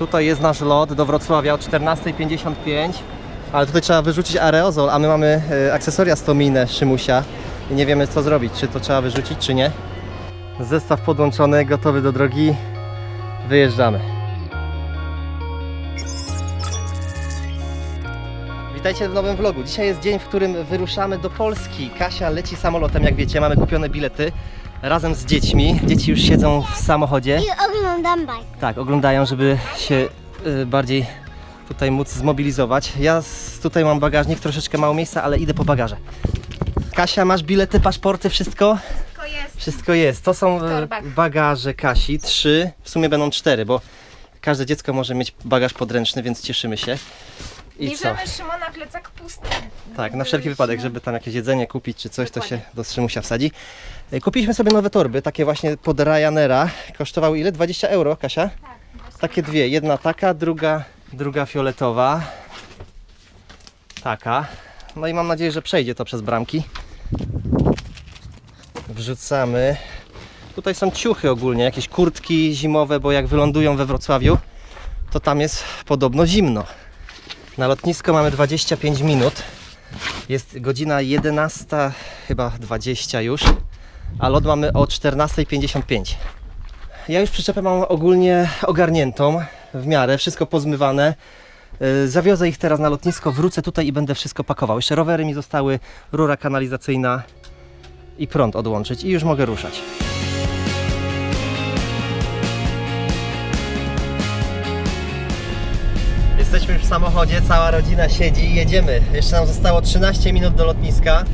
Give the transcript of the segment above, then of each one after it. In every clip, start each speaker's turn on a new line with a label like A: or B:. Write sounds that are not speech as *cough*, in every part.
A: Tutaj jest nasz lot do Wrocławia o 14.55, ale tutaj trzeba wyrzucić aerozol, a my mamy e, akcesoria stomijne Szymusia i nie wiemy co zrobić, czy to trzeba wyrzucić, czy nie. Zestaw podłączony, gotowy do drogi. Wyjeżdżamy. Witajcie w nowym vlogu. Dzisiaj jest dzień, w którym wyruszamy do Polski. Kasia leci samolotem, jak wiecie, mamy kupione bilety razem z dziećmi. Dzieci już siedzą w samochodzie.
B: I oglądam bajkę.
A: Tak, oglądają, żeby się y, bardziej tutaj móc zmobilizować. Ja s- tutaj mam bagażnik, troszeczkę mało miejsca, ale idę po bagaże. Kasia, masz bilety, paszporty, wszystko?
C: Wszystko jest.
A: Wszystko jest. To są e,
C: torbach.
A: bagaże Kasi, trzy, w sumie będą cztery, bo każde dziecko może mieć bagaż podręczny, więc cieszymy się. I co?
C: Bierzemy Szymona plecak pusty.
A: Tak, na wszelki wypadek, żeby tam jakieś jedzenie kupić czy coś, to się do Strzymusia wsadzi. E, Kupiliśmy sobie nowe torby, takie właśnie pod Ryanaira. Kosztowały ile? 20 euro, Kasia? Takie dwie, jedna taka, druga, druga fioletowa. Taka. No i mam nadzieję, że przejdzie to przez bramki. Wrzucamy. Tutaj są ciuchy ogólnie, jakieś kurtki zimowe, bo jak wylądują we Wrocławiu, to tam jest podobno zimno. Na lotnisko mamy 25 minut. Jest godzina 11, chyba 20 już, a lot mamy o 14.55. Ja już przyczepę mam ogólnie ogarniętą w miarę, wszystko pozmywane. Yy, Zawiozę ich teraz na lotnisko, wrócę tutaj i będę wszystko pakował. Jeszcze rowery mi zostały, rura kanalizacyjna i prąd odłączyć i już mogę ruszać. Jesteśmy już w samochodzie, cała rodzina siedzi i jedziemy. Jeszcze nam zostało 13 minut do lotniska.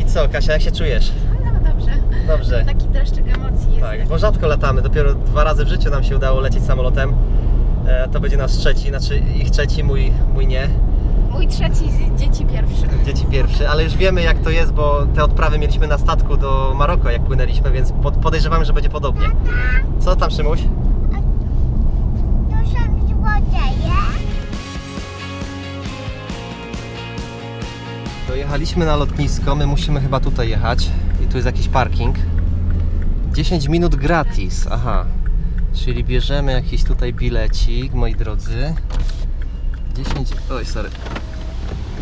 A: I co, Kasia, jak się czujesz?
C: No dobrze.
A: Dobrze.
C: Taki dreszczyk emocji jest.
A: Tak, bo rzadko latamy, dopiero dwa razy w życiu nam się udało lecieć samolotem. E, to będzie nasz trzeci, znaczy ich trzeci, mój, mój nie.
C: Mój trzeci z dzieci pierwszy.
A: Dzieci pierwszy, ale już wiemy jak to jest, bo te odprawy mieliśmy na statku do Maroko, jak płynęliśmy, więc pod, podejrzewamy, że będzie podobnie. Co tam, Szymuś? Dojechaliśmy na lotnisko, my musimy chyba tutaj jechać i tu jest jakiś parking. 10 minut gratis, aha. Czyli bierzemy jakiś tutaj bilecik, moi drodzy. 10, oj sorry.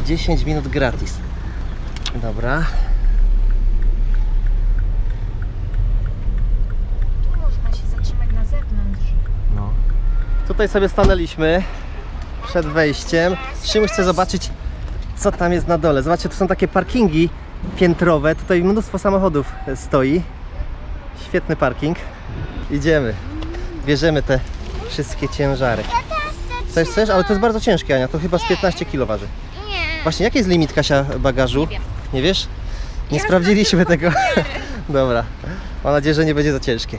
A: 10 minut gratis. Dobra.
C: Tu można się zatrzymać na zewnątrz.
A: No. Tutaj sobie stanęliśmy przed wejściem. Szymuś chce zobaczyć, co tam jest na dole. Zobaczcie, tu są takie parkingi piętrowe. Tutaj mnóstwo samochodów stoi. Świetny parking. Idziemy. Bierzemy te wszystkie ciężary. Chcesz, chcesz? Ale to jest bardzo ciężkie, Ania. To chyba z 15 kg waży.
B: Nie.
A: Właśnie, jaki jest limit, Kasia, bagażu?
C: Nie wiem.
A: Nie wiesz? Nie
C: Ja
A: sprawdziliśmy tego. *laughs* Dobra. Mam nadzieję, że nie będzie za ciężkie.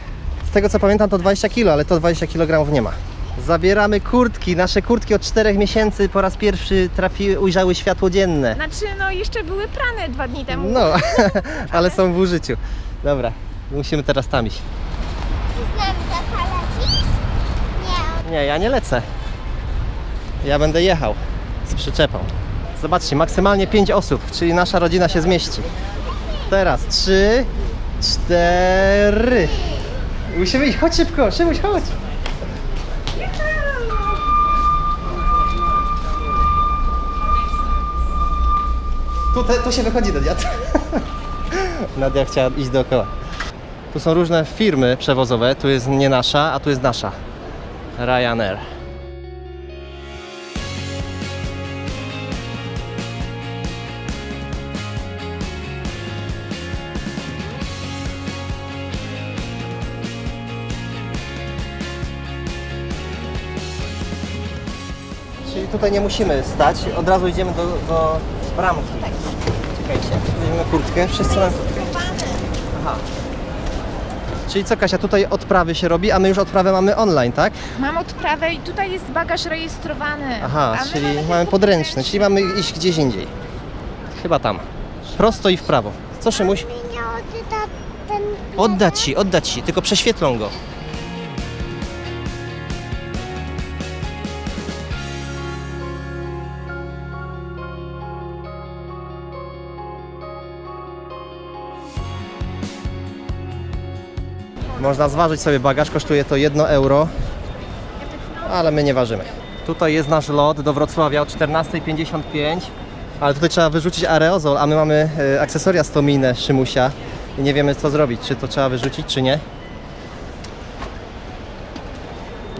A: Z tego co pamiętam to 20 kg, ale to 20 kg nie ma. Zabieramy kurtki. Nasze kurtki od 4 miesięcy po raz pierwszy trafiły, ujrzały światło dzienne.
C: Znaczy, no jeszcze były prane dwa dni temu.
A: No, *laughs* ale są w użyciu. Dobra, musimy teraz tam iść.
B: Ty z nami tata lecisz? Nie.
A: Nie, ja nie lecę. Ja będę jechał z przyczepą. Zobaczcie, maksymalnie 5 osób, czyli nasza rodzina się zmieści. Teraz 3, 4. Musimy iść, chodź szybko, Szymuś, chodź. Tu, te, tu się wychodzi Nadia. *laughs* Nadia chciała iść dookoła. Tu są różne firmy przewozowe, tu jest nie nasza, a tu jest nasza. Ryanair. Czyli tutaj nie musimy stać, od razu idziemy do, do bramki. Czekajcie, weźmiemy kurtkę, wszyscy na kurtkę. Aha. Czyli co Kasia, tutaj odprawy się robi, a my już odprawę mamy online, tak?
C: Mam odprawę i tutaj jest bagaż rejestrowany.
A: Aha,
C: A my
A: czyli
C: tylko
A: mamy podręczny, czyli mamy iść gdzieś indziej. Chyba tam. Prosto i w prawo. Co Szymuś?
B: Ten...
A: Oddać ci, oddać ci, tylko prześwietlą go. Można zważyć sobie bagaż, kosztuje to 1 euro. ale my nie ważymy. Tutaj jest nasz lot do Wrocławia o 14.55, ale tutaj trzeba wyrzucić aerozol, a my mamy e, akcesoria stomijne Szymusia i nie wiemy co zrobić, czy to trzeba wyrzucić, czy nie.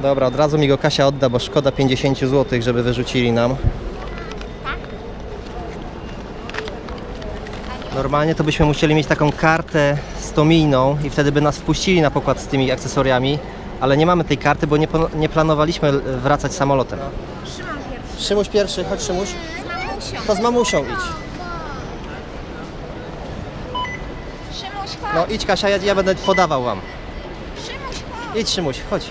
A: Dobra, od razu mi go Kasia odda, bo szkoda 50 zł, żeby wyrzucili nam. Normalnie to byśmy musieli mieć taką kartę stomijną i wtedy by nas wpuścili na pokład z tymi akcesoriami, ale nie mamy tej karty, bo nie, nie planowaliśmy wracać samolotem.
C: Szymon pierwszy.
A: Szymuś pierwszy, chodź Szymuś.
C: Z mamusią.
A: To z mamusią idź.
C: Szymuś,
A: No
C: chodź.
A: idź Kasia, ja, ja będę podawał wam.
C: Szymuś, chodź.
A: Idź Szymuś, chodź.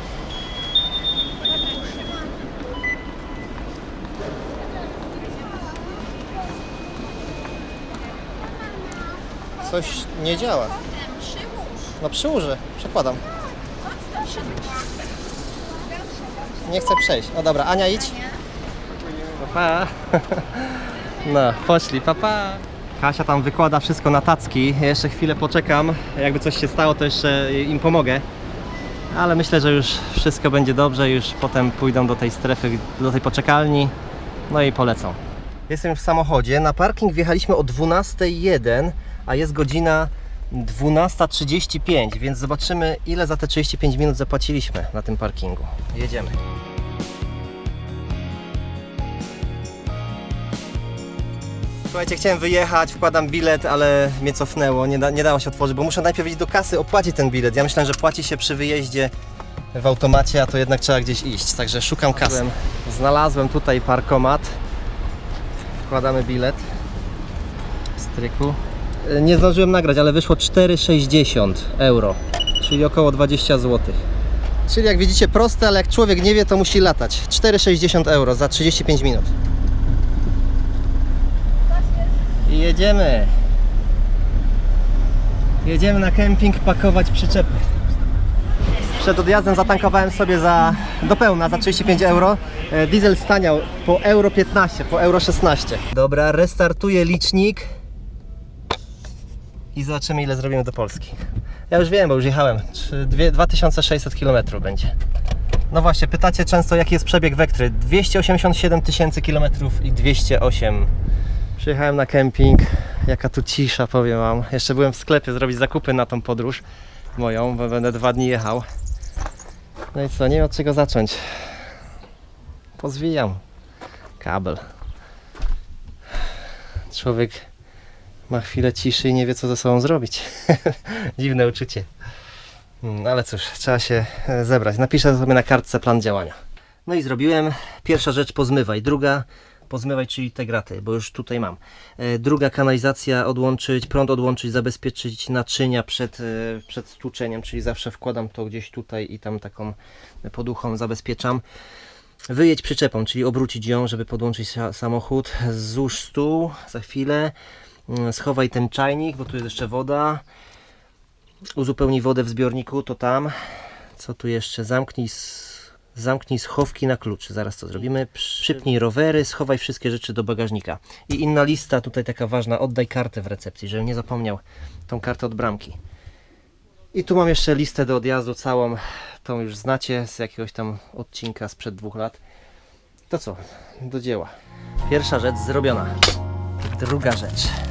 A: Coś nie działa. No przyłożę, przekładam. Nie chcę przejść. No dobra, Ania idź. Pa. No, poszli, papa. Pa. Kasia tam wykłada wszystko na tacki. Ja jeszcze chwilę poczekam. Jakby coś się stało, to jeszcze im pomogę. Ale myślę, że już wszystko będzie dobrze. Już potem pójdą do tej strefy, do tej poczekalni. No i polecą. Jestem w samochodzie. Na parking wjechaliśmy o 12.01, a jest godzina 12.35, więc zobaczymy ile za te 35 minut zapłaciliśmy na tym parkingu. Jedziemy. Słuchajcie, chciałem wyjechać, wkładam bilet, ale mnie cofnęło, nie, da, nie dało się otworzyć, bo muszę najpierw iść do kasy, opłacić ten bilet. Ja myślałem, że płaci się przy wyjeździe w automacie, a to jednak trzeba gdzieś iść, także szukam kasy. Znalazłem tutaj parkomat, wkładamy bilet, stryku. E, Nie zdążyłem nagrać, ale wyszło 4,60 euro, czyli około 20 zł. Czyli jak widzicie proste, ale jak człowiek nie wie, to musi latać. 4,60 euro za 35 minut. I jedziemy. Jedziemy na kemping pakować przyczepy. Przed odjazdem zatankowałem sobie za, do pełna za 35 euro. E, Diesel staniał po euro 15, po euro 16. Dobra, restartuję licznik. I zobaczymy ile zrobimy do Polski. Ja już wiem, bo już jechałem. Trzy- dwie- 2600 km będzie. No właśnie, pytacie często jaki jest przebieg Wektry. 287 tysięcy kilometrów i 208 Przyjechałem na kemping. Jaka tu cisza, powiem Wam. Jeszcze byłem w sklepie zrobić zakupy na tą podróż moją, bo będę dwa dni jechał. No i co, nie wiem od czego zacząć. Pozwijam kabel. Człowiek ma chwilę ciszy i nie wie co ze sobą zrobić. *laughs* Dziwne uczucie. Mm, Ale cóż, trzeba się e, zebrać. Napiszę sobie na kartce plan działania. No i zrobiłem. Pierwsza rzecz pozmywaj. Druga pozmywaj, czyli te graty, bo już tutaj mam. E, Druga kanalizacja odłączyć, prąd odłączyć, zabezpieczyć naczynia przed, e, przed stłuczeniem, czyli zawsze wkładam to gdzieś tutaj i tam taką poduchą zabezpieczam. Wyjedź przyczepą, czyli obrócić ją, żeby podłączyć sa- samochód. Złóż stół za chwilę. Mm, Schowaj ten czajnik, bo tu jest jeszcze woda. Uzupełnij wodę w zbiorniku, to tam. Co tu jeszcze? Zamknij, zamknij schowki na klucz. Zaraz to zrobimy. Przypnij rowery, schowaj wszystkie rzeczy do bagażnika. I inna lista, tutaj taka ważna, oddaj kartę w recepcji, żebym nie zapomniał tą kartę od bramki. I tu mam jeszcze listę do odjazdu całą, tą już znacie z jakiegoś tam odcinka sprzed dwóch lat. To co, do dzieła. Pierwsza rzecz zrobiona. Druga rzecz.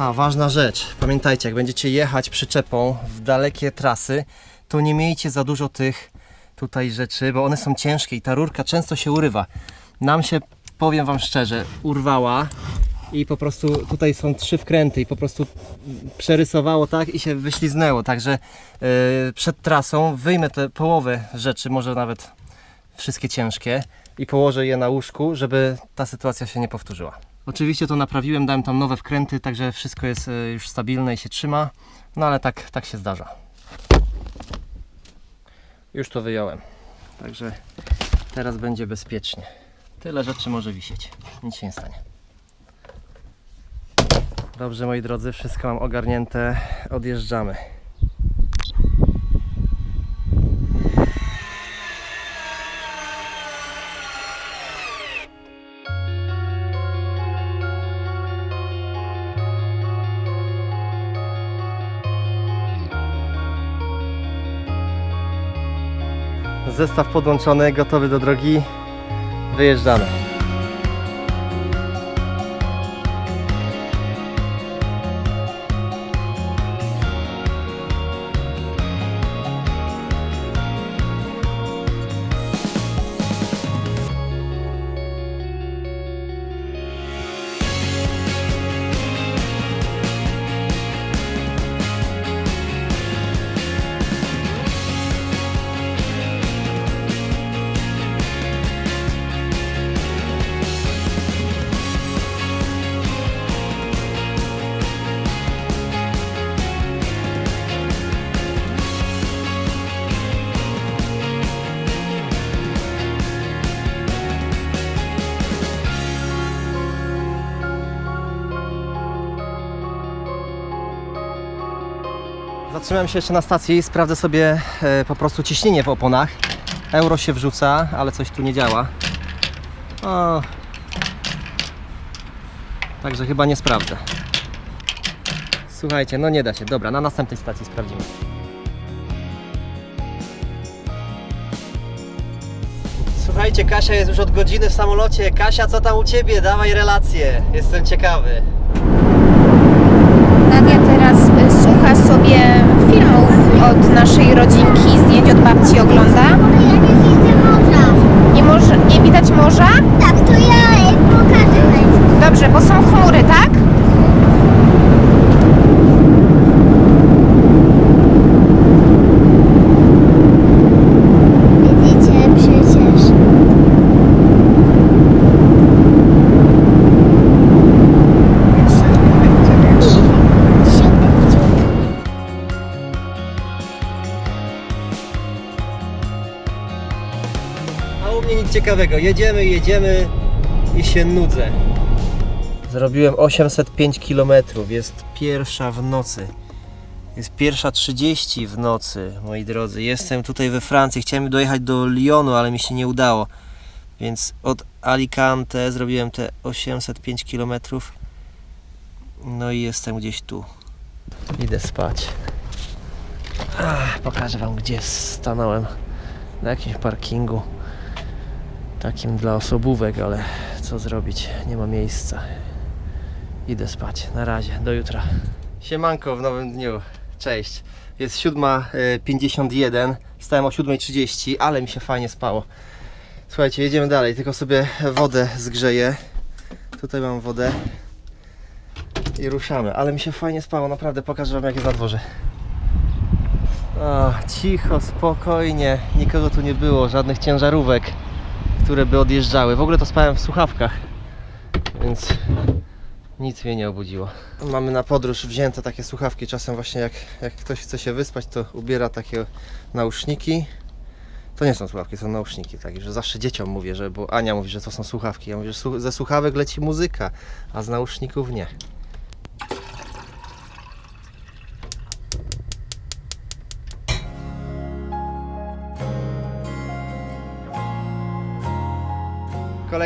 A: Aha, ważna rzecz. Pamiętajcie, jak będziecie jechać przyczepą w dalekie trasy, to nie miejcie za dużo tych tutaj rzeczy, bo one są ciężkie i ta rurka często się urywa. Nam się, powiem Wam szczerze, urwała i po prostu tutaj są trzy wkręty i po prostu przerysowało tak i się wyśliznęło. Także yy, przed trasą wyjmę te połowę rzeczy, może nawet wszystkie ciężkie i położę je na łóżku, żeby ta sytuacja się nie powtórzyła. Oczywiście to naprawiłem, dałem tam nowe wkręty, także wszystko jest e, już stabilne i się trzyma, no ale tak, tak się zdarza. Już to wyjąłem, także teraz będzie bezpiecznie. Tyle rzeczy może wisieć, nic się nie stanie. Dobrze moi drodzy, wszystko mam ogarnięte, odjeżdżamy. Zestaw podłączony, gotowy do drogi. Wyjeżdżamy. Zatrzymałem się jeszcze na stacji, sprawdzę sobie e, po prostu ciśnienie w oponach. Euro się wrzuca, ale coś tu nie działa. O. Także chyba nie sprawdzę. Słuchajcie, no nie da się. Dobra, na następnej stacji sprawdzimy. Słuchajcie, Kasia jest już od godziny w samolocie. Kasia, co tam u Ciebie? Dawaj relację. Jestem ciekawy.
C: Nadia teraz y, słucha sobie od naszej rodzinki, zdjęć od babci ogląda.
B: Ja nie widzę morza.
C: Nie, może, nie widać morza?
B: Tak, to ja pokażę.
C: Dobrze, bo są chmury, tak?
A: Ciekawego. Jedziemy, jedziemy i się nudzę. Zrobiłem 805 km. Jest pierwsza w nocy. Jest pierwsza 30 w nocy, moi drodzy. Jestem tutaj we Francji. Chciałem dojechać do Lyonu, ale mi się nie udało. Więc od Alicante zrobiłem te 805 km. No i jestem gdzieś tu. Idę spać. Ach, pokażę Wam, gdzie stanąłem. Na jakimś parkingu takim dla osobówek, ale co zrobić? Nie ma miejsca. Idę spać. Na razie, do jutra. Siemanko w nowym dniu. Cześć. Jest 7.51. Stałem o 7.30, ale mi się fajnie spało. Słuchajcie, jedziemy dalej. Tylko sobie wodę zgrzeję. Tutaj mam wodę. I ruszamy. Ale mi się fajnie spało, naprawdę. Pokażę Wam, jak jest na dworze. O, cicho, spokojnie. Nikogo tu nie było, żadnych ciężarówek które by odjeżdżały. W ogóle to spałem w słuchawkach, więc nic mnie nie obudziło. Mamy na podróż wzięte takie słuchawki. Czasem właśnie jak, jak ktoś chce się wyspać, to ubiera takie nauszniki. To nie są słuchawki, są nauszniki. Tak, że zawsze dzieciom mówię, że, bo Ania mówi, że to są słuchawki. Ja mówię, że ze słuchawek leci muzyka, a z nauszników nie.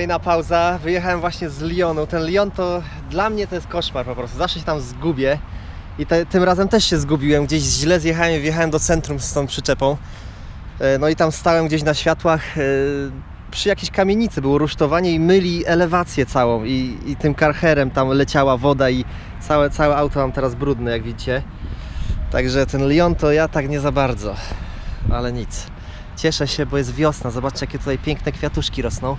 A: Kolejna pauza. Wyjechałem właśnie z Lyonu. Ten Lyon to dla mnie to jest koszmar po prostu. Zawsze się tam zgubię. I te, tym razem też się zgubiłem. Gdzieś źle zjechałem i wjechałem do centrum z tą przyczepą. E, No i tam stałem gdzieś na światłach e, przy jakiejś kamienicy. Było rusztowanie i myli elewację całą. I, i tym karcherem tam leciała woda i całe, całe auto mam teraz brudne, jak widzicie. Także ten Lyon to ja tak nie za bardzo. Ale nic. Cieszę się, bo jest wiosna. Zobaczcie, jakie tutaj piękne kwiatuszki rosną.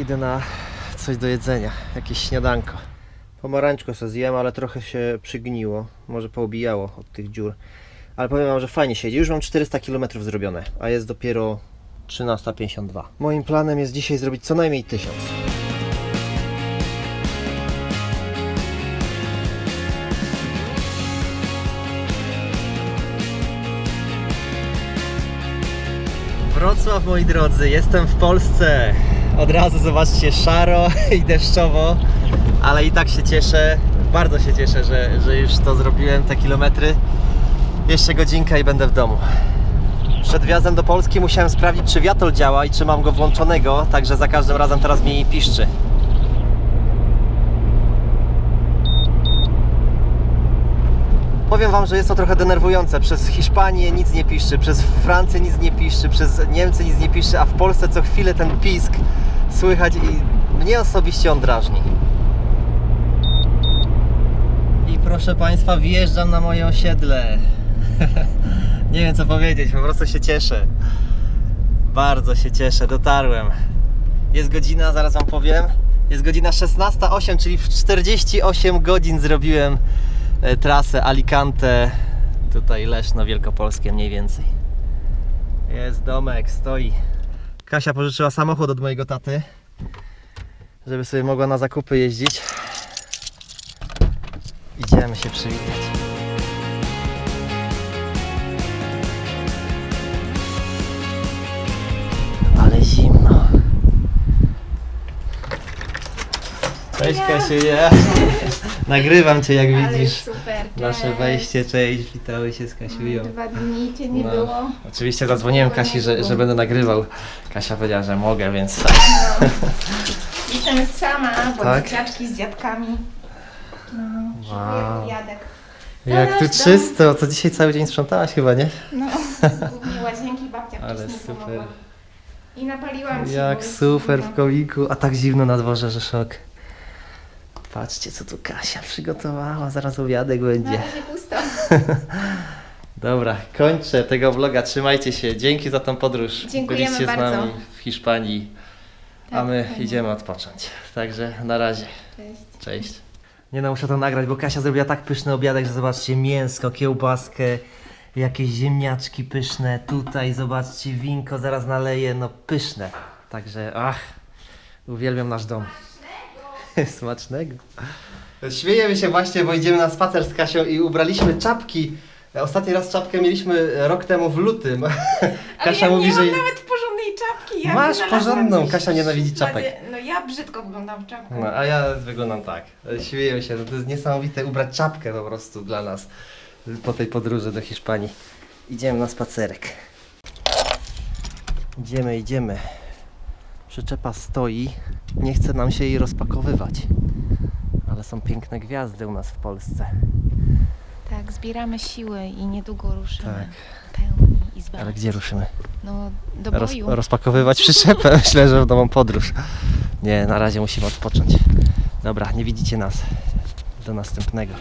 A: Idę na coś do jedzenia, jakieś śniadanko. Pomarańczko sobie zjem, ale trochę się przygniło, może poobijało od tych dziur. Ale powiem Wam, że fajnie siedzi. Już mam 400 km zrobione, a jest dopiero 13.52. Moim planem jest dzisiaj zrobić co najmniej 1000. Wrocław, moi drodzy, jestem w Polsce. Od razu zobaczcie szaro *laughs* i deszczowo, ale i tak się cieszę, bardzo się cieszę, że, że już to zrobiłem, te kilometry. Jeszcze godzinka i będę w domu. Przed wjazdem do Polski musiałem sprawdzić, czy wiatol działa i czy mam go włączonego, także za każdym razem teraz mi piszczy. powiem Wam, że jest to trochę denerwujące. Przez Hiszpanię nic nie piszczy, przez Francję nic nie piszczy, przez Niemcy nic nie piszczy, a w Polsce co chwilę ten pisk słychać i mnie osobiście on drażni. I proszę Państwa, wjeżdżam na moje osiedle. *laughs* nie wiem co powiedzieć, po prostu się cieszę. Bardzo się cieszę, dotarłem. Jest godzina, zaraz Wam powiem. Jest godzina 16.08, czyli w 48 godzin zrobiłem e, trasę Alicante, tutaj Leszno Wielkopolskie mniej więcej. Jest domek, stoi. Kasia pożyczyła samochód od mojego taty, żeby sobie mogła na zakupy jeździć. Idziemy się przywitać. Ale zimno. Cześć Kasiu, ja. *laughs* Nagrywam Cię jak widzisz. Nasze wejście, cześć, witały się z Kasiują.
C: Dwa dni cię nie
A: No.
C: było.
A: Oczywiście zadzwoniłem Kasi, że, że będę nagrywał. Kasia powiedziała, że mogę, więc
C: Jestem sama, bo
A: Tak?
C: dzieciaczki z dziadkami. No,
A: Wow.
C: wow. jadek.
A: jak tu czysto, to dzisiaj cały dzień sprzątałaś chyba, nie?
C: No, głównie łazienki babcia
A: Ale
C: wcześniej
A: super.
C: pomogła. I napaliłam się.
A: Jak
C: jest
A: super w
C: zimno.
A: komiku, a tak zimno na dworze, że szok. Patrzcie co tu Kasia przygotowała, zaraz obiadek
C: Na
A: będzie.
C: razie pusto. *laughs*
A: Dobra, kończę tego vloga, trzymajcie się, dzięki za tą podróż.
C: Dziękujemy
A: Byliście z
C: bardzo.
A: nami w Hiszpanii, a
C: Tak,
A: my
C: fajnie.
A: idziemy odpocząć. Także na razie.
C: Cześć.
A: Cześć. Nie no, muszę to nagrać, bo Kasia zrobiła tak pyszny obiadek, że zobaczcie, mięsko, kiełbaskę, jakieś ziemniaczki pyszne, tutaj zobaczcie, winko zaraz naleję, no pyszne. Także, ach, uwielbiam nasz dom. *laughs* Smacznego. Śmiejemy się właśnie, bo idziemy na spacer z Kasią i ubraliśmy czapki. Ostatni raz czapkę mieliśmy rok temu w lutym. Kasia
C: ja
A: mówi,
C: nie
A: że...
C: mam nawet porządnej czapki. Ja
A: Masz porządną, Kasia nienawidzi czapek.
C: No ja brzydko wyglądam w czapce.
A: No, a ja wyglądam tak. Śmieję się, no to jest niesamowite ubrać czapkę po prostu dla nas po tej podróży do Hiszpanii. Idziemy na spacerek. Idziemy, idziemy. Przyczepa stoi, nie chce nam się jej rozpakowywać. Ale są piękne gwiazdy u nas w Polsce.
C: Tak, zbieramy siły i niedługo ruszymy.
A: Tak.
C: Pełni i
A: Ale gdzie ruszymy?
C: No, do
A: Roz,
C: boju.
A: rozpakowywać *laughs* przyczepę. Myślę, że w nową podróż. Nie, na razie musimy odpocząć. Dobra, nie widzicie nas. Do następnego.